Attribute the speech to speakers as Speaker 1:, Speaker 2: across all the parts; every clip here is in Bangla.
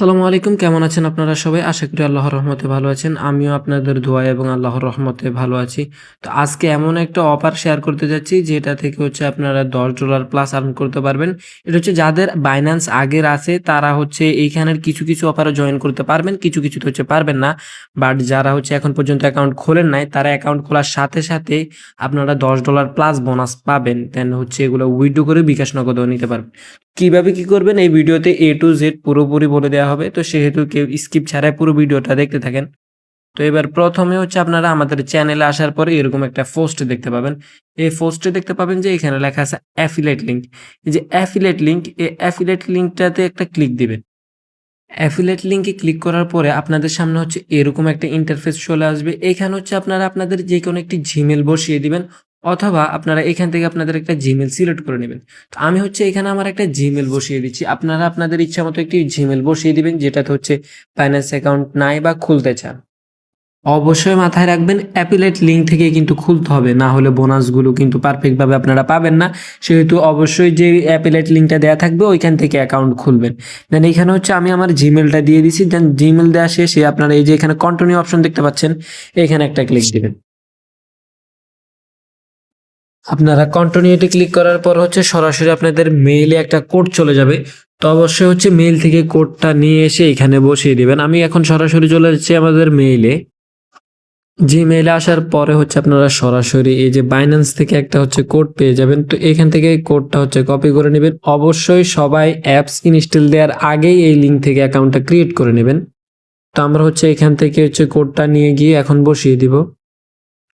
Speaker 1: সালামু আলাইকুম, কেমন আছেন আপনারা সবাই? আশা করি আল্লাহর রহমতে ভালো আছেন। আমিও আপনাদের দোয়া এবং আল্লাহর রহমতে ভালো আছি। তো আজকে এমন একটা অফার শেয়ার করতে যাচ্ছি, যেটা থেকে হচ্ছে আপনারা দশ ডলার প্লাস আর্ন করতে পারবেন। এটা হচ্ছে যাদের বাইন্যান্স আগের আছে, তারা হচ্ছে এইখানের কিছু কিছু অফারে জয়েন করতে পারবেন, কিছু কিছু তো হচ্ছে পারবেন না। বাট যারা হচ্ছে এখন পর্যন্ত অ্যাকাউন্ট খোলেন নাই, তারা অ্যাকাউন্ট খোলার সাথে সাথে আপনারা দশ ডলার প্লাস বোনাস পাবেন। দেন হচ্ছে এগুলো উইড্রো করে বিকাশ নগদও নিতে পারবেন। কীভাবে কি করবেন, এই ভিডিওতে এ টু জেড পুরোপুরি বলে দেওয়া হবে। তো সেহেতু কেউ স্কিপ ছাড়াই পুরো ভিডিওটা দেখতে থাকেন। তো এবার প্রথমে হচ্ছে আপনারা আমাদের চ্যানেলে আসার পরে এরকম একটা পোস্ট দেখতে পাবেন। এই পোস্টে দেখতে পাবেন যে এখানে লেখা আছে অ্যাফিলেট লিঙ্ক এই যে অ্যাফিলেট লিঙ্ক এই অ্যাফিলেট লিঙ্কটাতে একটা ক্লিক দিবেন। অ্যাফিলেট লিঙ্কে ক্লিক করার পরে আপনাদের সামনে হচ্ছে এরকম একটা ইন্টারফেস চলে আসবে। এখানে হচ্ছে আপনারা আপনাদের যে কোনো একটি জিমেল বসিয়ে দিবেন। অথবা আপনারা এখান থেকে আপনাদের একটা জিমেল সিলেক্ট করে নেবেন। তো আমি হচ্ছে এখানে আমার একটা জিমেল বসিয়ে দিচ্ছি। আপনারা আপনাদের ইচ্ছা মতো একটি জিমেল বসিয়ে দিবেন, যেটাতে হচ্ছে ফাইন্যান্স অ্যাকাউন্ট নাই বা খুলতে চান। অবশ্যই মাথায় রাখবেন অ্যাপিলেট লিঙ্ক থেকে কিন্তু খুলতে হবে, না হলে বোনাসগুলো কিন্তু পারফেক্টভাবে আপনারা পাবেন না। সেহেতু অবশ্যই যে অ্যাপিলেট লিঙ্কটা দেওয়া থাকবে, ওইখান থেকে অ্যাকাউন্ট খুলবেন। দেন এখানে হচ্ছে আমি আমার জিমেলটা দিয়ে দিছি। দেন জিমেল দেওয়া শেষে আপনারা এই যে এখানে কন্টিনিউ অপশন দেখতে পাচ্ছেন, এখানে একটা ক্লিক দিবেন। আপনারা কন্টিনিউতে ক্লিক করার পর হচ্ছে সরাসরি আপনাদের মেইলে একটা কোড চলে যাবে। তো অবশ্যই হচ্ছে মেইল থেকে কোডটা নিয়ে এসে এখানে বসিয়ে দিবেন। আমি এখন সরাসরি চলে যাচ্ছি আমাদের মেইলে জিমেইলে আসার পরে হচ্ছে আপনারা সরাসরি এই যে বাইন্যান্স থেকে একটা হচ্ছে কোড পেয়ে যাবেন। তো এখান থেকে কোডটা হচ্ছে কপি করে নেবেন। অবশ্যই সবাই অ্যাপস ইনস্টল দেওয়ার আগেই এই লিঙ্ক থেকে অ্যাকাউন্টটা ক্রিয়েট করে নেবেন। তো আমরা হচ্ছে এখান থেকে হচ্ছে কোডটা নিয়ে গিয়ে এখন বসিয়ে দিব।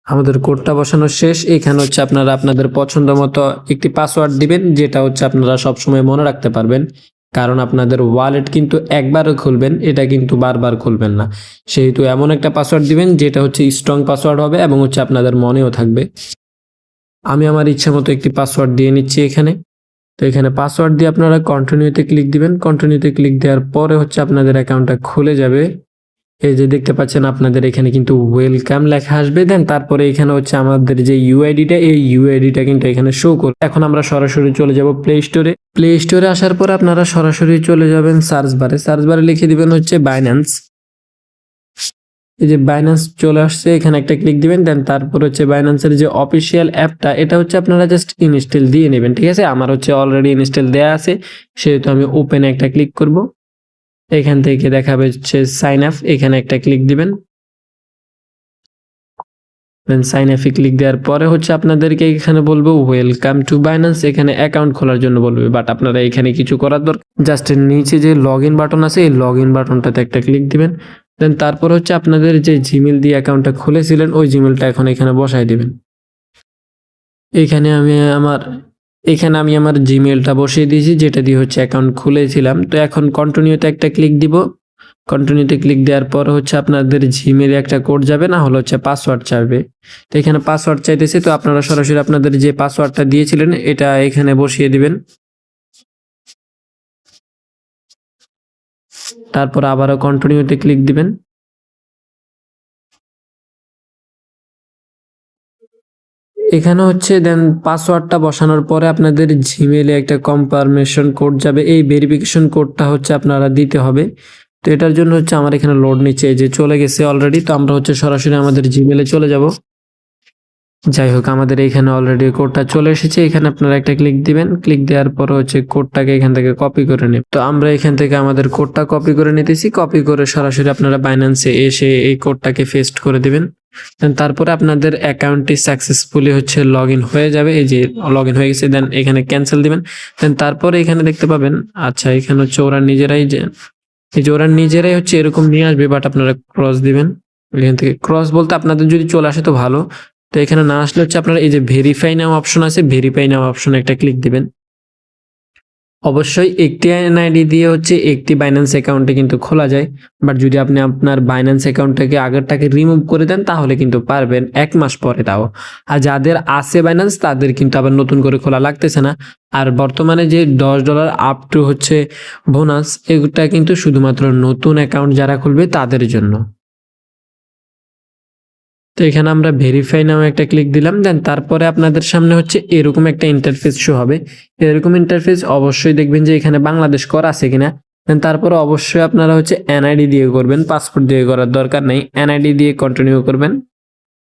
Speaker 1: আমাদের কোডটা বসানো শেষ। এখানে হচ্ছে আপনারা আপনাদের পছন্দ মতো একটি পাসওয়ার্ড দিবেন, যেটা হচ্ছে আপনারা সবসময় মনে রাখতে পারবেন। কারণ আপনাদের ওয়ালেট কিন্তু একবার খুলবেন, এটা কিন্তু বারবার খুলবেন না। সেহেতু এমন একটা পাসওয়ার্ড দিবেন, যেটা হচ্ছে স্ট্রং পাসওয়ার্ড হবে এবং হচ্ছে আপনাদের মনেও থাকবে। আমি আমার ইচ্ছা মতো একটি পাসওয়ার্ড দিয়ে নিচ্ছি এখানে। তো এখানে পাসওয়ার্ড দিয়ে আপনারা কন্টিনিউতে ক্লিক দিবেন। কন্টিনিউতে ক্লিক দেওয়ার পরে হচ্ছে আপনাদের অ্যাকাউন্টটা খুলে যাবে। এই যে দেখতে পাচ্ছেন আপনাদের এখানে কিন্তু ওয়েলকাম লেখা আসবে। দেন তারপরে এখানে হচ্ছে আমাদের যে ইউআইডিটা এই ইউআইডিটা কিন্তু এখানে শো করবে। এখন আমরা সরাসরি চলে যাব প্লে স্টোরে প্লে স্টোরে আসার পর আপনারা সরাসরি চলে যাবেন সার্চ বারে সার্চ বারে লিখে দিবেন হচ্ছে বাইন্যান্স এই যে বাইন্যান্স চলে আসছে, এখানে একটা ক্লিক দিবেন দেন তারপর হচ্ছে বাইন্যান্সের যে অফিসিয়াল অ্যাপটা এটা হচ্ছে আপনারা জাস্ট ইনস্টল দিয়ে নেবেন, ঠিক আছে? আমার হচ্ছে অলরেডি ইনস্টল দেওয়া আছে, সেহেতু আমি ওপেনে একটা ক্লিক করব। এখান থেকে দেখাবে হচ্ছে সাইন আপ এখানে একটা ক্লিক দিবেন। সাইন আপে ক্লিক দেওয়ার পরে হচ্ছে আপনাদেরকে এখানে বলব ওয়েলকাম টু বাইন্যান্স এখানে অ্যাকাউন্ট খোলার জন্য বলবে বাট আপনারা এখানে কিছু করার দরকার জাস্ট নিচে যে লগ ইন বাটন আছে, এই লগ ইন বাটনটাতে একটা ক্লিক দিবেন। দেন তারপর হচ্ছে আপনাদের যে জিমেল দিয়ে অ্যাকাউন্টটা খুলেছিলেন, ওই জিমেলটা এখন এখানে বসাই দিবেন। এখানে আমি আমার এখানে আমি আমার জিমেলটা বসিয়ে দিয়েছি, যেটা দিয়ে হচ্ছে অ্যাকাউন্ট খুলেছিলাম। তো এখন কন্টিনিউতে একটা ক্লিক দিব। কন্টিনিউতে ক্লিক দেওয়ার পর হচ্ছে আপনাদের জিমেলে একটা কোড যাবে, না হলে হচ্ছে পাসওয়ার্ড চাইবে। তো এখানে পাসওয়ার্ড চাইতেছে, তো আপনারা সরাসরি আপনাদের যে পাসওয়ার্ডটা দিয়েছিলেন, এটা এখানে বসিয়ে দিবেন। তারপর আবারও কন্টিনিউতে ক্লিক দিবেন। এখানে হচ্ছে দেন পাসওয়ার্ডটা বসানোর পরে আপনাদের জিমেলে একটা কনফার্মেশন কোড যাবে। এই ভেরিফিকেশন কোডটা হচ্ছে আপনারা দিতে হবে। তো এটার জন্য হচ্ছে আমার এখানে লোড নিচ্ছে। যে চলে গেছে অলরেডি তো আমরা হচ্ছে সরাসরি আমাদের জিমেলে চলে যাব। যাই হোক, আমাদের এখানে অলরেডি কোডটা চলে এসেছে। এখানে আপনারা একটা ক্লিক দিবেন। ক্লিক দেওয়ার পর হচ্ছে কোডটাকে এখান থেকে কপি করে নেব তো আমরা এখান থেকে আমাদের কোডটা কপি করে নিতেছি। কপি করে সরাসরি আপনারা বাইন্যান্সে এসে এই কোডটাকে পেস্ট করে দিবেন। দেন তারপরে আপনাদের অ্যাকাউন্টটি সাকসেসফুলি হচ্ছে লগ হয়ে যাবে। এই যে লগ হয়ে গেছে দেন এখানে ক্যান্সেল দিবেন। দেন তারপরে এখানে দেখতে পাবেন আচ্ছা এখানে হচ্ছে ওরা নিজেরাই যে এই যে ওরা নিজেরাই হচ্ছে এরকম নিয়ে আসবে বাট আপনারা ক্রস দিবেন। এখান থেকে ক্রস বলতে আপনাদের যদি চলে আসে তো ভালো। তো এখানে না আসলে হচ্ছে আপনারা এই যে ভেরিফাই নাও অপশন আছে ভেরিফাই নাও অপশন একটা ক্লিক দিবেন। অবশ্যই একটি এনআইডি দিয়ে হচ্ছে একটি বাইন্যান্স অ্যাকাউন্টে কিন্তু খোলা যায়। বাট যদি আপনি আপনার বাইন্যান্স অ্যাকাউন্টটাকে আগেরটাকে রিমুভ করে দেন, তাহলে কিন্তু পারবেন এক মাস পরে তাও। আর যাদের আছে বাইন্যান্স তাদের কিন্তু আবার নতুন করে খোলা লাগতেছে না। আর বর্তমানে যে দশ ডলার আপ টু হচ্ছে বোনাস এগুটা কিন্তু শুধুমাত্র নতুন অ্যাকাউন্ট যারা খুলবে তাদের জন্য। তো এখানে আমরা ভেরিফাই নামে একটা ক্লিক দিলাম দেন তারপরে আপনাদের সামনে হচ্ছে এরকম একটা ইন্টারফেস শো হবে। এরকম ইন্টারফেস অবশ্যই দেখবেন যে এখানে বাংলাদেশ করা আছে কিনা। দেন তারপরে অবশ্যই আপনারা হচ্ছে এনআইডি দিয়ে করবেন পাসপোর্ট দিয়ে করার দরকার নেই। এনআইডি দিয়ে কন্টিনিউ করবেন।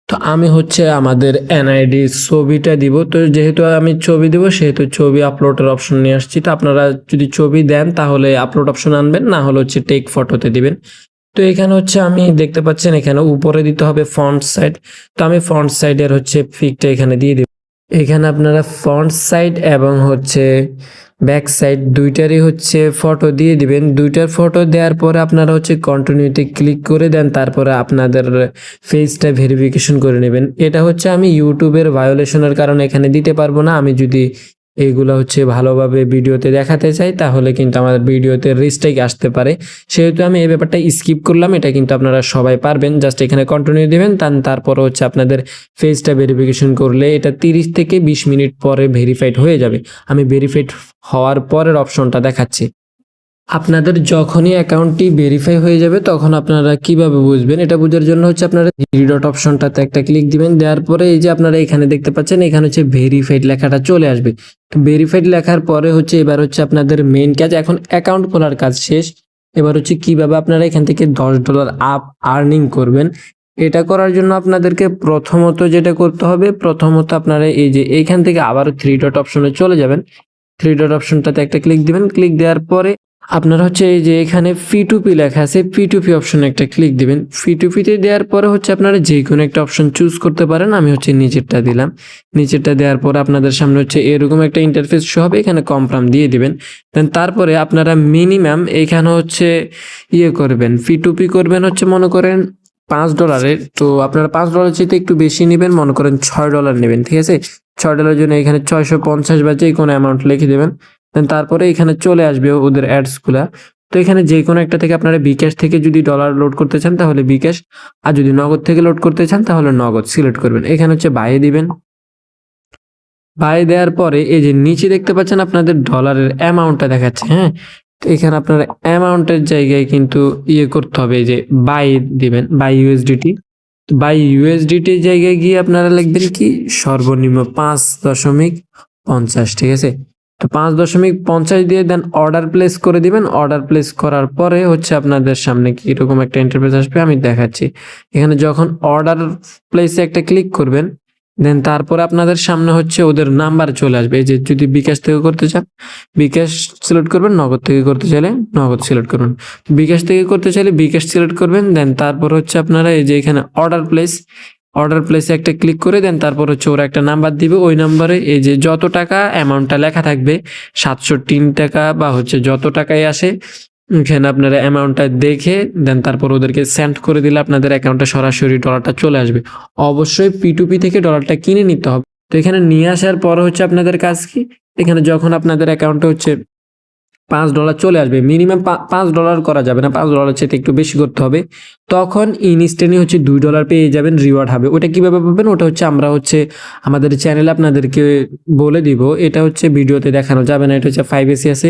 Speaker 1: তো আমি হচ্ছে আমাদের এনআইডি ছবিটা দিব। তো যেহেতু আমি ছবি দিব, সেহেতু ছবি আপলোডের অপশন নিয়ে আসছি। তো আপনারা যদি ছবি দেন, তাহলে আপলোড অপশন আনবেন, না হলে হচ্ছে টেক ফটোতে দিবেন। তো এখানে হচ্ছে আমি দেখতে পাচ্ছেন এখানে উপরে দিতে হবে ফ্রন্ট সাইড তো আমি ফ্রন্ট সাইডের হচ্ছে পিকটা এখানে দিয়ে দিব। এখানে আপনারা ফ্রন্ট সাইড এবং হচ্ছে ব্যাক সাইড দুইটারই হচ্ছে ফটো দিয়ে দিবেন। দুইটার ফটো দেওয়ার পরে আপনারা হচ্ছে কন্টিনিউতে ক্লিক করে দেন, তারপরে আপনাদের ফেসটা ভেরিফিকেশন করে নেবেন। এটা হচ্ছে আমি ইউটিউবের ভায়োলেশনের কারণে এখানে দিতে পারব না। আমি যদি এইগুলো হচ্ছে ভালোভাবে ভিডিওতে দেখাতে চাই, তাহলে কিন্তু আমাদের ভিডিওতে রিস্টেক আসতে পারে। সেহেতু আমি এই ব্যাপারটা স্কিপ করলাম, এটা কিন্তু আপনারা সবাই পারবেন। জাস্ট এখানে কন্টিনিউ দেবেন তান তারপরে হচ্ছে আপনাদের ফেসটা ভেরিফিকেশন করলে এটা তিরিশ থেকে বিশ মিনিট পরে ভেরিফাইড হয়ে যাবে। আমি ভেরিফাইড হওয়ার পরের অপশনটা দেখাচ্ছি। আপনাদের যখনই অ্যাকাউন্টটি ভেরিফাই হয়ে যাবে, তখন আপনারা কীভাবে বুঝবেন? এটা বোঝার জন্য হচ্ছে আপনারা থ্রি ডট অপশনটাতে একটা ক্লিক দিবেন। দেওয়ার পরে এই যে আপনারা এখানে দেখতে পাচ্ছেন, এখানে হচ্ছে ভেরিফাইড লেখাটা চলে আসবে। ভেরিফাইড লেখার পরে হচ্ছে এবার হচ্ছে আপনাদের মেন কাজ, এখন অ্যাকাউন্ট খোলার কাজ শেষ। এবার হচ্ছে কীভাবে আপনারা এখান থেকে দশ ডলার আপ আর্নিং করবেন? এটা করার জন্য আপনাদেরকে প্রথমত যেটা করতে হবে, প্রথমত আপনারা এই যে এইখান থেকে আবারও থ্রি ডট অপশনে চলে যাবেন। থ্রি ডট অপশনটাতে একটা ক্লিক দিবেন। ক্লিক দেওয়ার পরে আপনার হচ্ছে এই যে এখানে ফি টু পি লেখা আছে ফি টু পি অপশনে একটা ক্লিক দিবেন। ফি টু দেওয়ার পরে হচ্ছে আপনারা যে কোনো একটা অপশন চুজ করতে পারেন, আমি হচ্ছে নিচেরটা দিলাম। নিচেরটা দেওয়ার পরে আপনাদের সামনে হচ্ছে এরকম একটা ইন্টারফেস শো হবে, এখানে কমপ্রাম দিয়ে দিবেন। দেন তারপরে আপনারা মিনিমাম এখানে হচ্ছে ইয়ে করবেন ফি টু পি করবেন হচ্ছে মনে করেন পাঁচ ডলারের তো আপনারা পাঁচ ডলার চেয়ে একটু বেশি নেবেন, মনে করেন ছয় ডলার নেবেন, ঠিক আছে? ছয় ডলারের জন্য এখানে ছয়শো পঞ্চাশ বা যে কোনো অ্যামাউন্ট লিখে দেবেন। দেন তারপরে এখানে চলে আসবে ওদের অ্যাডসগুলা তো এখানে যে কোনো একটা থেকে আপনারা বিকাশ থেকে যদি ডলার লোড করতে চান, তাহলে বিকাশ আর যদি নগদ থেকে লোড করতে চান, তাহলে নগদ সিলেক্ট করবেন। এখানে হচ্ছে বাইয়ে দিবেন। বাই দেওয়ার পরে এই যে নিচে দেখতে পাচ্ছেন আপনাদের ডলারের অ্যামাউন্টটা দেখাচ্ছে হ্যাঁ? তো এখানে আপনার অ্যামাউন্টের জায়গায় কিন্তু ইয়ে করতে হবে যে বাই দিবেন বাই ইউএসডিটি তো বাই ইউএসডিটি জায়গায় গিয়ে আপনারা লিখবেন কি? সর্বনিম্ন পাঁচ দশমিক পঞ্চাশ, ঠিক আছে? তো পাঁচ দশমিক পঞ্চাশ দিয়ে দেন অর্ডার প্লেস করে দিবেন। অর্ডার প্লেস করার পরে হচ্ছে আপনাদের সামনে কীরকম একটা ইন্টারফেস আসবে আমি দেখাচ্ছি। এখানে যখন অর্ডার প্লেসে একটা ক্লিক করবেন দেন তারপরে আপনাদের সামনে হচ্ছে ওদের নাম্বার চলে আসবে। এই যে যদি বিকাশ থেকে করতে চান, বিকাশ সিলেক্ট করবেন, নগদ থেকে করতে চাইলে নগদ সিলেক্ট করবেন বিকাশ থেকে করতে চাইলে বিকাশ সিলেক্ট করবেন দেন তারপর হচ্ছে আপনারা এই যে এখানে অর্ডার প্লেস অর্ডার প্লেসে একটা ক্লিক করে দেন, তারপর হচ্ছে ওরা একটা নাম্বার দিবে। ওই নাম্বারে এই যে যত টাকা অ্যামাউন্টটা লেখা থাকবে সাতশো তিন টাকা বা হচ্ছে যত টাকাই আসে, এখানে আপনারা অ্যামাউন্টটা দেখে দেন, তারপর ওদেরকে সেন্ড করে দিলে আপনাদের অ্যাকাউন্টে সরাসরি ডলারটা চলে আসবে। অবশ্যই পিটুপি থেকে ডলারটা কিনে নিতে হবে। তো এখানে নিয়ে আসার পর হচ্ছে আপনাদের কাজ কি? এখানে যখন আপনাদের অ্যাকাউন্টে হচ্ছে পাঁচ ডলার চলে আসবে। মিনিমাম পাঁচ ডলার করা যাবে না, পাঁচ ডলার চেয়ে একটু বেশি করতে হবে। তখন ইনস্ট্যান্টলি হচ্ছে দুই ডলার পেয়ে যাবেন রিওয়ার্ড হবে। ওটা কীভাবে পাবেন? ওটা হচ্ছে আমরা হচ্ছে আমাদের চ্যানেলে আপনাদেরকে বলে দিব। এটা হচ্ছে ভিডিওতে দেখানো যাবে না, এটা হচ্ছে ফাইভ এসি আছে।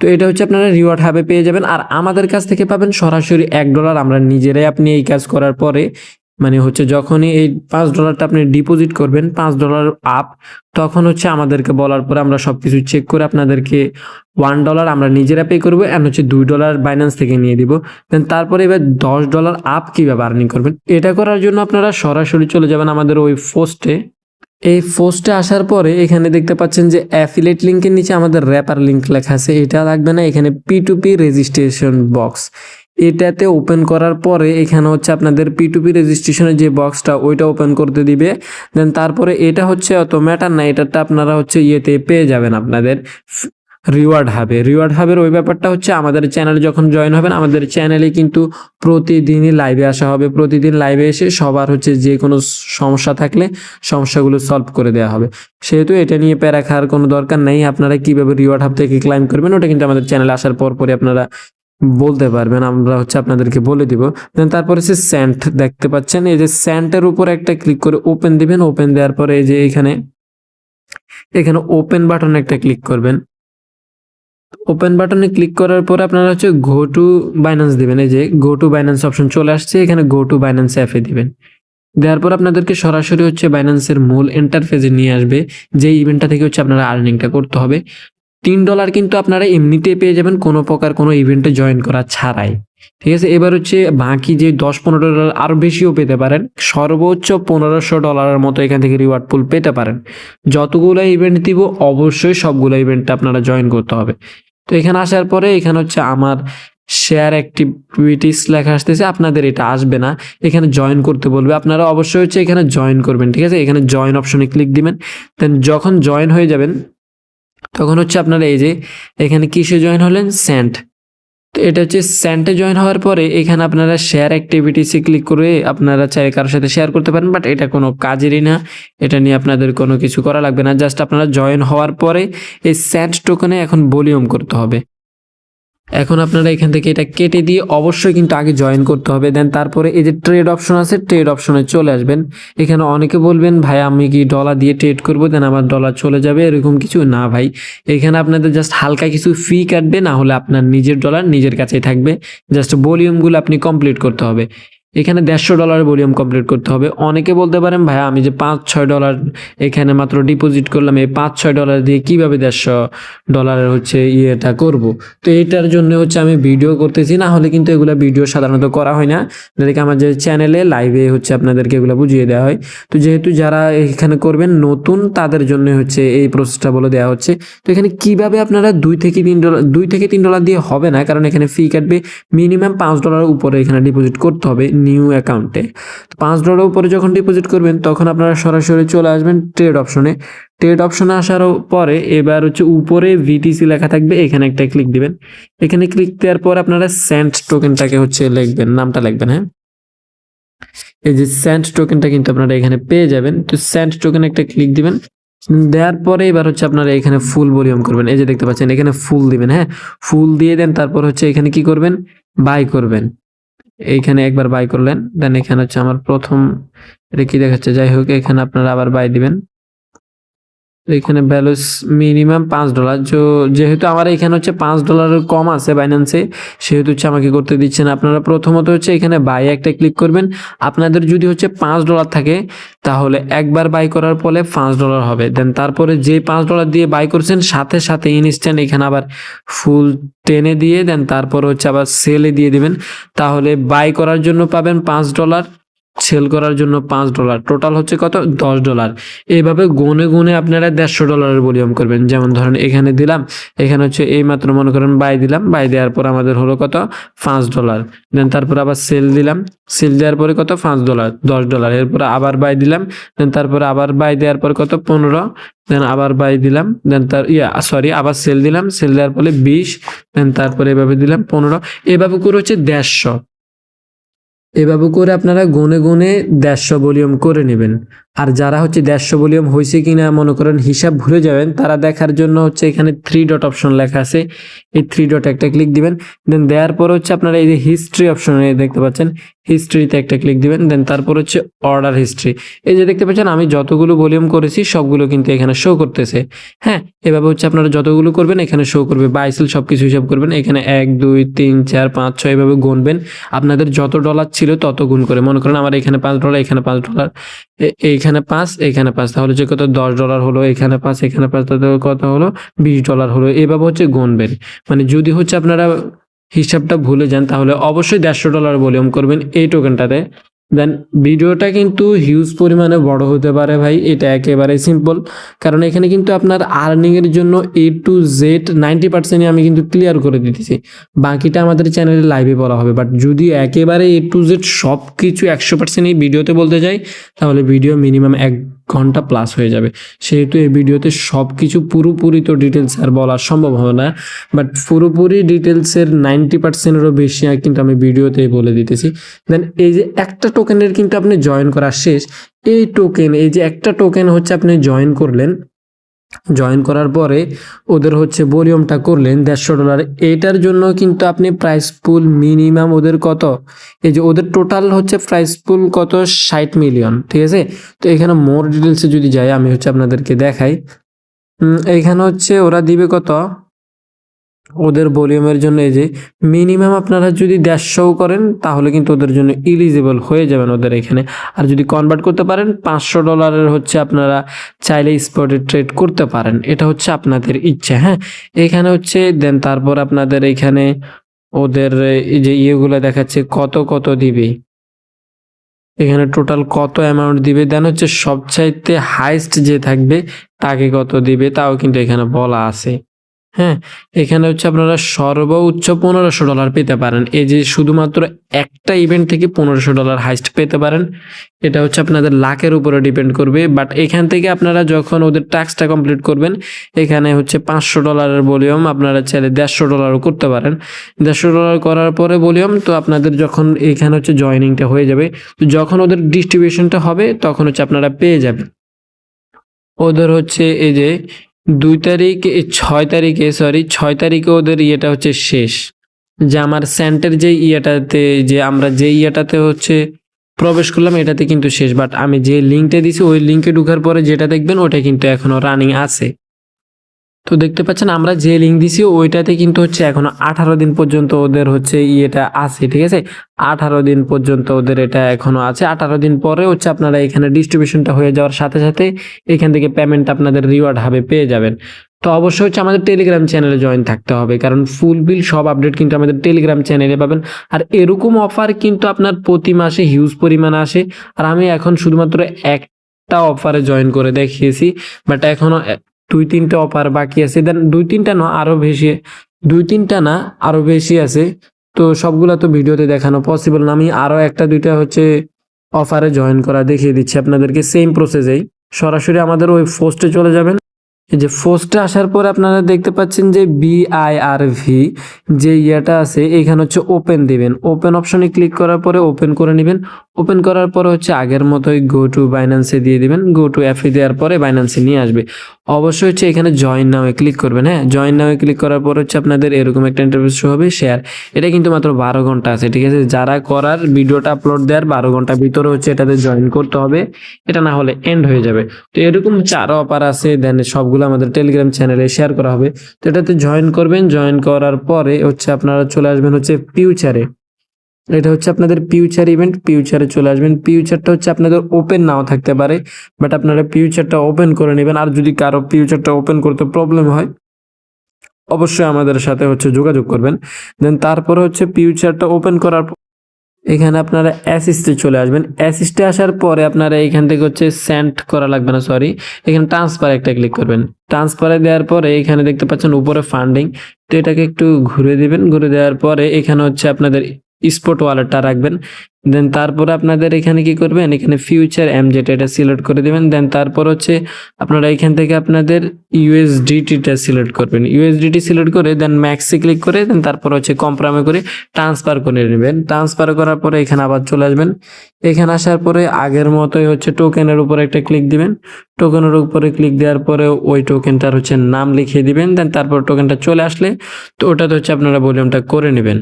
Speaker 1: তো এটা হচ্ছে আপনারা রিওয়ার্ড হাবে পেয়ে যাবেন। আর আমাদের কাছ থেকে পাবেন সরাসরি এক ডলার আমরা নিজেরাই আপনি এই কাজ করার পরে মানে হচ্ছে যখনই এই পাঁচ ডলারটা আপনি ডিপোজিট করবেন, পাঁচ ডলার আপ তখন হচ্ছে আমাদেরকে বলার পরে আমরা সব কিছু চেক করে আপনাদেরকে ওয়ান ডলার আমরা নিজেরা পে করব অ্যান্ড হচ্ছে দুই ডলার বাইন্যান্স থেকে নিয়ে দিব। দেন তারপরে এবার দশ ডলার আপ কীভাবে আর্নিং করবেন? এটা করার জন্য আপনারা সরাসরি চলে যাবেন আমাদের ওই পোস্টে এই পোস্টে আসার পরে এখানে দেখতে পাচ্ছেন যে অ্যাফিলেট লিঙ্কের নিচে আমাদের র্যাপার লিঙ্ক লেখা আছে। এটা লাগবে না, এখানে P two P registration box এটাতে ওপেন করার পরে এখানে হচ্ছে আপনাদের পি টু পি রেজিস্ট্রেশনের যে বক্সটা ওইটা ওপেন করতে দিবে। দেন তারপরে এটা হচ্ছে অত ম্যাটার না এটাটা আপনারা হচ্ছে ইয়েতে পেয়ে যাবেন আপনাদের রিওয়ার্ড হাবে রিওয়ার্ড হাবের ওই ব্যাপারটা হচ্ছে আমাদের চ্যানেলে যখন জয়েন হবেন, আমাদের চ্যানেলে কিন্তু প্রতিদিনই লাইভে আসা হবে। প্রতিদিন লাইভে এসে সবার হচ্ছে যে কোনো সমস্যা থাকলে সমস্যাগুলো সলভ করে দেওয়া হবে। সেহেতু এটা নিয়ে প্যারা খাওয়ার কোনো দরকার নেই, আপনারা কীভাবে রিওয়ার্ড হাব থেকে ক্লাইম করবেন, ওটা কিন্তু আমাদের চ্যানেলে আসার পর পরে আপনারা বলতে পারবেন, আমরা হচ্ছে আপনাদেরকে বলে দিব। দেন তারপরে সে স্যান্ট দেখতে পাচ্ছেন, এই যে স্যান্টের উপর একটা ক্লিক করে ওপেন দিবেন ওপেন দেওয়ার পরে এই যে এখানে এখানে ওপেন বাটনে একটা ক্লিক করবেন। ওপেন বাটনে ক্লিক করার পরে আপনারা হচ্ছে গো টু বাইন্যান্স দিবেন, এই যে গো টু বাইন্যান্স অপশন চলে আসছে, এখানে গো টু বাইন্যান্স অ্যাপে দিবেন। দেওয়ার পর আপনাদেরকে সরাসরি হচ্ছে বাইন্যান্সের মূল ইন্টারফেসে নিয়ে আসবে যে ইভেন্টটা থেকে হচ্ছে আপনারা আর্নিংটা করতে হবে। তিন ডলার কিন্তু আপনারা এমনিতেই পেয়ে যাবেন কোনো প্রকার কোনো ইভেন্টে জয়েন করা ছাড়াই। ঠিক আছে? এবার হচ্ছে বাকি যে দশ পনেরো ডলার আরও বেশিও পেতে পারেন। সর্বোচ্চ পনেরোশো ডলারের মতো এখান থেকে রিওয়ার্ড পুল পেতে পারেন। যতগুলো ইভেন্ট দিব, অবশ্যই সবগুলো ইভেন্টে আপনারা জয়েন করতে হবে। তো এখানে আসার পরে এখানে হচ্ছে আমার শেয়ার অ্যাক্টিভিটিস লেখা আসতেছে, আপনাদের এটা আসবে না। এখানে জয়েন করতে বলবে। আপনারা অবশ্যই হচ্ছে এখানে জয়েন করবেন, ঠিক আছে? এখানে জয়েন অপশনে ক্লিক দিবেন। দেন যখন জয়েন হয়ে যাবেন তখন হচ্ছে আপনারা এই যে, এখানে কিসে জয়েন হলেন? স্যান্ট তো এটা হচ্ছে স্যান্টে জয়েন হওয়ার পরে এখানে আপনারা শেয়ার অ্যাক্টিভিটিসে ক্লিক করে আপনারা চাই কারোর সাথে শেয়ার করতে পারেন বাট এটা কোনো কাজেরই না। এটা নিয়ে আপনাদের কোনো কিছু করা লাগবে না। জাস্ট আপনারা জয়েন হওয়ার পরে এই স্যান্ট টোকেনে এখন ভলিউম করতে হবে। এখন আপনারা এখান থেকে এটা কেটে দিয়ে অবশ্যই কিন্তু আগে জয়েন করতে হবে। দেন তারপরে এই যে ট্রেড অপশন আছে ট্রেড অপশনে চলে আসবেন। এখানে অনেকে বলবেন, ভাই, আমি কি ডলার দিয়ে ট্রেড করব? দেন আমার ডলার চলে যাবে। এরকম কিছু না, ভাই। এখানে আপনাদের জাস্ট হালকা কিছু ফি কাটবে, না হলে আপনার নিজের ডলার নিজের কাছেই থাকবে। জাস্ট ভলিউমগুলো আপনি কমপ্লিট করতে হবে। এখানে দেড়শো ডলার ভলিউম কমপ্লিট করতে হবে। অনেকে বলতে পারেন ভাই আমি যে পাঁচ ছয় ডলার এখানে মাত্র ডিপোজিট করলাম, এই পাঁচ ছয় ডলার দিয়ে কীভাবে দেড়শো ডলারের হচ্ছে ইয়েটা করব? তো এটার জন্য হচ্ছে আমি ভিডিও করতেছি। না হলে কিন্তু এগুলো ভিডিও সাধারণত করা হয় না। যাদেরকে আমার যে চ্যানেলে লাইভে হচ্ছে আপনাদেরকে এগুলো বুঝিয়ে দেওয়া হয়। তো যেহেতু যারা এখানে করবেন, নতুন, তাদের জন্য হচ্ছে এই প্রসেসটা বলে দেওয়া হচ্ছে। তো এখানে কীভাবে আপনারা দুই থেকে তিন ডলার দুই থেকে তিন ডলার দিয়ে হবে না? কারণ এখানে ফি কাটবে মিনিমাম পাঁচ ডলার উপরে এখানে ডিপোজিট করতে হবে। নিউ অ্যাকাউন্টে। পাঁচ ডলার উপরে যখন ডিপোজিট করবেন, তখন আপনারা সরাসরি চলে আসবেন ট্রেড অপশনে ট্রেড অপশনে আসার পরে এবার হচ্ছে উপরে ভিটিসি লেখা থাকবে, এখানে একটা ক্লিক দিবেন। এখানে ক্লিক দেওয়ার পর আপনারা স্যান্ড টোকেনটাকে হচ্ছে লিখবেন, নামটা লিখবেন হ্যাঁ? এই যে স্যান্ড টোকেনটা কিন্তু আপনারা এখানে পেয়ে যাবেন। তো স্যান্ড টোকেন একটা ক্লিক দিবেন। দেওয়ার পরে এবার হচ্ছে আপনারা এখানে ফুল ভলিউম করবেন। এই যে দেখতে পাচ্ছেন, এখানে ফুল দিবেন হ্যাঁ? ফুল দিয়ে দেন, তারপর হচ্ছে এখানে কি করবেন? বাই করবেন। এইখানে একবার বাই করলেন। দেন এখানে হচ্ছে আমার প্রথম, এটা কি দেখাচ্ছে? যাই হোক, এখানে আপনারা আবার বাই দিবেন। এখানে ব্যালেন্স মিনিমাম পাঁচ ডলার যেহেতু আমার এখানে হচ্ছে পাঁচ ডলারের কম আছে বাইন্যান্সে সেহেতু হচ্ছে আমাকে করতে দিচ্ছে না আপনারা প্রথমত হচ্ছে এখানে বাই একটা ক্লিক করবেন। আপনাদের যদি হচ্ছে পাঁচ ডলার থাকে, তাহলে একবার বাই করার ফলে পাঁচ ডলার হবে। দেন তারপরে যে পাঁচ ডলার দিয়ে বাই করছেন, সাথে সাথে ইনস্ট্যান্ট এখানে আবার ফুল টেনে দিয়ে দেন তারপর হচ্ছে আবার সেলে দিয়ে দিবেন। তাহলে বাই করার জন্য পাবেন পাঁচ ডলার সেল করার জন্য পাঁচ ডলার। টোটাল হচ্ছে কত? দশ ডলার। এইভাবে গুনে গুনে আপনারা দেড়শো ডলারের ভলিউম করবেন। যেমন ধরেন এখানে দিলাম, এখানে হচ্ছে এই মাত্র মনে করেন বাই দিলাম বাই দেওয়ার পর আমাদের হলো কত? পাঁচ ডলার। দেন তারপর আবার সেল দিলাম সেল দেওয়ার পরে কত? পাঁচ ডলার, দশ ডলার। এরপর আবার বাই দিলাম দেন তারপরে আবার বাই দেওয়ার পর কত? পনেরো। দেন আবার বাই দিলাম দেন তার, ইয়া সরি আবার সেল দিলাম সেল দেওয়ার পরে বিশ দেন তারপরে এভাবে দিলাম পনেরো। এভাবে করে হচ্ছে দেড়শো। এভাবে করে আপনারা গুনে গুনে দেড়শো ভলিউম করে নেবেন। আর যারা হচ্ছে দেড়শো ভলিউম হয়েছে কি না মনে করেন হিসাব ভুলে যাবেন, তারা দেখার জন্য হচ্ছে এখানে থ্রি ডট অপশন লেখা আছে। এই থ্রি ডট একটা ক্লিক দিবেন দেন দেওয়ার পর হচ্ছে আপনারা এই যে হিস্ট্রি অপশনে দেখতে পাচ্ছেন হিস্ট্রিতে একটা ক্লিক দিবেন দেন তারপর হচ্ছে অর্ডার হিস্ট্রি এই যে দেখতে পাচ্ছেন, আমি যতগুলো ভলিউম করেছি, সবগুলো কিন্তু এখানে শো করতেছে। হ্যাঁ এভাবে হচ্ছে আপনারা যতগুলো করবেন, এখানে শো করবে। বাইসেল সব কিছু হিসাব করবেন, এখানে এক, দুই, তিন, চার, পাঁচ, ছয় এভাবে গুনবেন। আপনাদের যত ডলার ছিল তত গুণ করে। মনে করেন আমার এখানে পাঁচ ডলার এখানে পাঁচ ডলার এইখানে পাঁচ, এখানে পাঁচ। তাহলে যে কত? দশ ডলার হলো, এখানে পাঁচ এখানে পাঁচ তাহলে কত হলো? বিশ ডলার হলো। এভাবে হচ্ছে গুনবেন। মানে যদি হচ্ছে আপনারা হিসাবটা ভুলে যান, তাহলে অবশ্যই দেড়শো ডলার ভলিউম করবেন এই টোকেনটাতে দেন ভিডিওটা কিন্তু হিউজ পরিমাণে বড় হতে পারে ভাই, এটা একেবারে সিম্পল কারণ এখানে কিন্তু আপনার আর্নিং এর জন্য এ টু জেড নাইনটি পার্সেন্টই আমি কিন্তু ক্লিয়ার করে দিতেছি। বাকিটা আমাদের চ্যানেলে লাইভে বলা হবে। বাট যদি একেবারে এ টু জেড সব কিছু একশো পার্সেন্ট এই ভিডিওতে বলতে যাই, তাহলে ভিডিও মিনিমাম এক ঘণ্টা প্লাস হয়ে যাবে। সেহেতু এই ভিডিওতে সব কিছু পুরোপুরি তো ডিটেলস আর বলা সম্ভব হবে না বাট পুরোপুরি ডিটেলসের নাইনটি পার্সেন্টেরও বেশি কিন্তু আমি ভিডিওতেই বলে দিতেছি। দেন এই যে একটা টোকেনের কিন্তু আপনি জয়েন করা শেষ, এই টোকেন এই যে একটা টোকেন হচ্ছে আপনি জয়েন করলেন জয়েন করার পরে ওদের হচ্ছে ভলিউমটা করলেন দেড়শো ডলার। এটার জন্য কিন্তু আপনি প্রাইস পুল মিনিমাম ওদের কত? এই যে ওদের টোটাল হচ্ছে প্রাইস পুল কত? ষাট মিলিয়ন ঠিক আছে? তো এখানে মোর ডিটেলসে যদি যাই, আমি হচ্ছে আপনাদেরকে দেখাই। এখানে হচ্ছে ওরা দিবে কত? ওদের ভলিউমের জন্য এই যে মিনিমাম আপনারা যদি দেড়শোও করেন, তাহলে কিন্তু ওদের জন্য ইলিজিবল হয়ে যাবেন ওদের এখানে। আর যদি কনভার্ট করতে পারেন, পাঁচশো ডলারের হচ্ছে আপনারা চাইলে স্পটে ট্রেড করতে পারেন। এটা হচ্ছে আপনাদের ইচ্ছা হ্যাঁ? এখানে হচ্ছে দেন তারপর আপনাদের এখানে ওদের এই যে ইয়েগুলো দেখাচ্ছে, কত কত দিবে? এখানে টোটাল কত অ্যামাউন্ট দিবে? দেন হচ্ছে সবচাইতে হাইস্ট যে থাকবে, তাকে কত দিবে? তাও কিন্তু এখানে বলা আছে। হ্যাঁ এখানে হচ্ছে আপনারা সর্বোচ্চ পনেরোশো ডলার পেতে পারেন। এই যে শুধুমাত্র একটা ইভেন্ট থেকে পনেরোশো ডলার হাইস্ট পেতে পারেন, এটা হচ্ছে আপনাদের লাখের উপরে ডিপেন্ড করবে। বাট এখান থেকে আপনারা যখন ওদের টাস্কটা কমপ্লিট করবেন, এখানে হচ্ছে পাঁচশো ডলারের ভলিউম আপনারা চাইলে দেড়শো ডলারও করতে পারেন। দেড়শো ডলার করার পরে ভলিউম তো আপনাদের যখন এখানে হচ্ছে জয়নিংটা হয়ে যাবে, তো যখন ওদের ডিস্ট্রিবিউশনটা হবে, তখন হচ্ছে আপনারা পেয়ে যাবেন। ওদের হচ্ছে এই যে দুই তারিখ ছয় তারিখে সরি ছয় তারিখে ওদের ইয়েটা হচ্ছে শেষ। যে আমার সেন্টের যে ইয়েটাতে, যে আমরা যে ইয়েটাতে হচ্ছে প্রবেশ করলাম, এটাতে কিন্তু শেষ। বাট আমি যে লিঙ্কটা দিছি, ওই লিঙ্কে ঢুকার পরে যেটা দেখবেন, ওটা কিন্তু এখনও রানিং আছে। তো দেখতে পাচ্ছেন, আমরা যে লিঙ্ক দিছি, ওইটাতে কিন্তু হচ্ছে এখনও আঠারো দিন পর্যন্ত ওদের হচ্ছে ইয়েটা আছে, ঠিক আছে? আঠারো দিন পর্যন্ত ওদের এটা এখনও আছে। আঠারো দিন পরে হচ্ছে আপনারা এখানে ডিস্ট্রিবিউশনটা হয়ে যাওয়ার সাথে সাথে এখান থেকে পেমেন্ট আপনাদের রিওয়ার্ড হবে পেয়ে যাবেন। তো অবশ্যই হচ্ছে আমাদের টেলিগ্রাম চ্যানেলে জয়েন থাকতে হবে, কারণ ফুল বিল সব আপডেট কিন্তু আমাদের টেলিগ্রাম চ্যানেলে পাবেন। আর এরকম অফার কিন্তু আপনার প্রতি মাসে হিউজ পরিমাণে আসে। আর আমি এখন শুধুমাত্র একটা অফারে জয়েন করে দেখিয়েছি বাট এখনও এ- দুই তিনটা অপার বাকি আছে। দেন দুই তিনটা না, আরও বেশি। দুই তিনটা না, আরও বেশি আছে। তো সবগুলা তো ভিডিওতে দেখানো পসিবল না। আমি আরও একটা, দুইটা হচ্ছে অফারে জয়েন করা দেখিয়ে দিচ্ছি আপনাদেরকে। সেম প্রসেসেই সরাসরি আমাদের ওই পোস্টে চলে যাবেন। এই যে পোস্টে আসার পর আপনারা দেখতে পাচ্ছেন যে বিআইআরভি যে ইয়েটা আছে, এখানে হচ্ছে ওপেন দিবেন। ওপেন অপশনে ক্লিক করার পরে ওপেন করে নেবেন। ওপেন করার পরে হচ্ছে আগের মতোই গো টু বাইন্যান্সে দিয়ে দিবেন। গো টু অ্যাপে দেওয়ার পরে বাইন্যান্সে নিয়ে আসবে। অবশ্যই হচ্ছে এখানে জয়েন নামে ক্লিক করবেন হ্যাঁ? জয়েন নামে ক্লিক করার পর হচ্ছে আপনাদের এরকম একটা ইন্টারভিউ শো হবে শেয়ার এটা কিন্তু মাত্র বারো ঘণ্টা আছে, ঠিক আছে? যারা করার ভিডিওটা আপলোড দেওয়ার বারো ঘণ্টার ভিতরে হচ্ছে এটাতে জয়েন করতে হবে। এটা না হলে এন্ড হয়ে যাবে। তো এরকম চার অফার আছে দেন সবগুলো আমাদের টেলিগ্রাম চ্যানেলে শেয়ার করা হবে। তো এটাতে জয়েন করবেন জয়েন করার পরে হচ্ছে আপনারা চলে আসবেন হচ্ছে ফিউচারে এটা হচ্ছে আপনাদের ফিউচার ইভেন্ট ফিউচারে চলে আসবেন। ফিউচারটা হচ্ছে আপনাদের ওপেন নাও থাকতে পারে বাট আপনারা ফিউচারটা ওপেন করে নেবেন। আর যদি কারও ফিউচারটা ওপেন করতে প্রবলেম হয়, অবশ্যই আমাদের সাথে হচ্ছে যোগাযোগ করবেন। দেন তারপরে হচ্ছে ফিউচারটা ওপেন করার এখানে আপনারা অ্যাসিস্টে চলে আসবেন। অ্যাসিস্টে আসার পরে আপনারা এখান থেকে হচ্ছে সেন্ট করা লাগবে না সরি এখানে ট্রান্সফার একটা ক্লিক করবেন। ট্রান্সফারে দেওয়ার পরে এখানে দেখতে পাচ্ছেন উপরে ফান্ডিং তো এটাকে একটু ঘুরে দিবেন। ঘুরে দেওয়ার পরে এখানে হচ্ছে আপনাদের স্পট ওয়ালেটটা রাখবেন। দেন তারপরে আপনাদের এখানে কি করবেন? এখানে ফিউচার এম যেটা এটা সিলেক্ট করে দেবেন। দেন তারপর হচ্ছে আপনারা এখান থেকে আপনাদের ইউএসডিটিটা সিলেক্ট করবেন। ইউএসডিটি সিলেক্ট করে দেন ম্যাক্সি ক্লিক করে দেন তারপর হচ্ছে কম্প্রামে করে ট্রান্সফার করে নেবেন। ট্রান্সফার করার পরে এখানে আবার চলে আসবেন। এখানে আসার পরে আগের মতোই হচ্ছে টোকেনের উপরে একটা ক্লিক দিবেন। টোকেনের উপরে ক্লিক দেওয়ার পরে ওই টোকেনটার হচ্ছে নাম লিখিয়ে দিবেন। দেন তারপর টোকেনটা চলে আসলে তো ওটাতে হচ্ছে আপনারা ভলিউমটা করে নেবেন।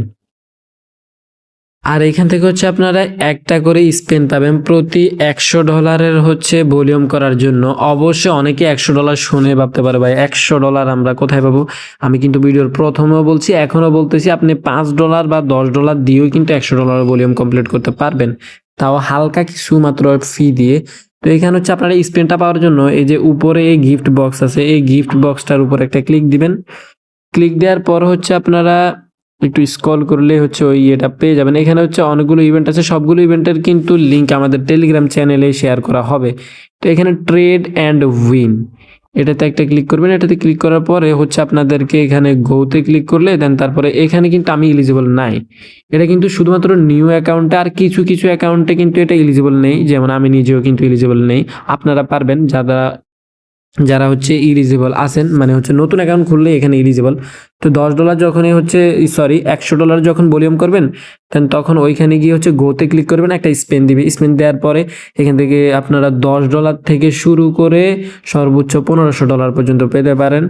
Speaker 1: আর এখান থেকে হচ্ছে আপনারা একটা করে স্পেন পাবেন প্রতি একশো ডলারের হচ্ছে ভলিউম করার জন্য। অবশ্যই অনেকে একশো ডলার শুনে ভাবতে পারে, ভাই, একশো ডলার আমরা কোথায় পাবো? আমি কিন্তু ভিডিওর প্রথমেও বলছি, এখনও বলতেছি আপনি পাঁচ ডলার বা দশ ডলার দিয়েও কিন্তু একশো ডলার ভলিউম কমপ্লিট করতে পারবেন। তাও হালকা কিছু মাত্র ফি দিয়ে। তো এখানে হচ্ছে আপনারা স্পেনটা পাওয়ার জন্য এই যে উপরে এই গিফট বক্স আছে, এই গিফট বক্সটার উপর একটা ক্লিক দিবেন। ক্লিক দেওয়ার পর হচ্ছে আপনারা একটু স্কল করলে হচ্ছে ওই ইয়েটা পেয়ে যাবেন। এখানে হচ্ছে অনেকগুলো ইভেন্ট আছে। সবগুলো ইভেন্টের কিন্তু লিঙ্ক আমাদের টেলিগ্রাম চ্যানেলে শেয়ার করা হবে। তো এখানে ট্রেড অ্যান্ড উইন এটাতে একটা ক্লিক করবেন। এটাতে ক্লিক করার পরে হচ্ছে আপনাদেরকে এখানে গোতে ক্লিক করলে দেন তারপরে এখানে কিন্তু আমি এলিজিবল নাই। এটা কিন্তু শুধুমাত্র নিউ অ্যাকাউন্টে আর কিছু কিছু অ্যাকাউন্টে কিন্তু এটা এলিজিবল নেই। যেমন আমি নিজেও কিন্তু এলিজিবল নেই। আপনারা পারবেন। যারা যারা হচ্ছে ইলিজিবল আছেন মানে হচ্ছে নতুন অ্যাকাউন্ট খুললে এখানে ইলিজিবল তো দশ ডলার যখনই হচ্ছে সরি একশো ডলার যখন ভলিউম করবেন দেন তখন ওইখানে গিয়ে হচ্ছে গোতে ক্লিক করবেন, একটা স্পেন দিবে। স্পেন দেওয়ার পরে এখান থেকে আপনারা দশ ডলার থেকে শুরু করে সর্বোচ্চ পনেরোশো ডলার পর্যন্ত পেতে পারেন।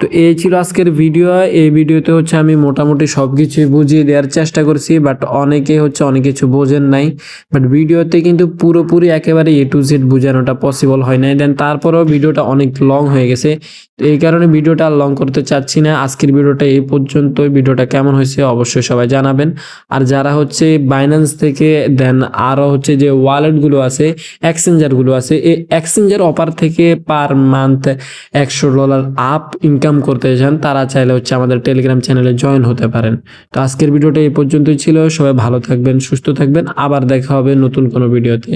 Speaker 1: তো এই ছিল আজকের ভিডিও এই ভিডিওতে হচ্ছে আমি মোটামুটি সব কিছুই বুঝিয়ে দেওয়ার চেষ্টা করছি বাট অনেকে হচ্ছে অনেক কিছু বোঝেন নাই। বাট ভিডিওতে কিন্তু পুরোপুরি একেবারে এ টু জেড বোঝানোটা পসিবল হয় নাই। দেন তারপরেও ভিডিওটা অনেক লং হয়ে গেছে। তো এই কারণে ভিডিওটা আর লং করতে চাচ্ছি না। আজকের ভিডিওটা এই পর্যন্ত ভিডিওটা কেমন হয়েছে অবশ্যই সবাই জানাবেন। আর যারা হচ্ছে বাইন্যান্স থেকে দেন আরও হচ্ছে যে ওয়ালেটগুলো আছে এক্সচেঞ্জারগুলো আছে, এই এক্সচেঞ্জার অপার থেকে পার মান্থ একশো ডলার আপ ইনকাম করতে চান, তারা চাইলে হচ্ছে আমাদের টেলিগ্রাম চ্যানেলে জয়েন হতে পারেন। তো আজকের ভিডিওটা এই পর্যন্তই ছিল। সবাই ভালো থাকবেন, সুস্থ থাকবেন। আবার দেখা হবে নতুন কোনো ভিডিওতে।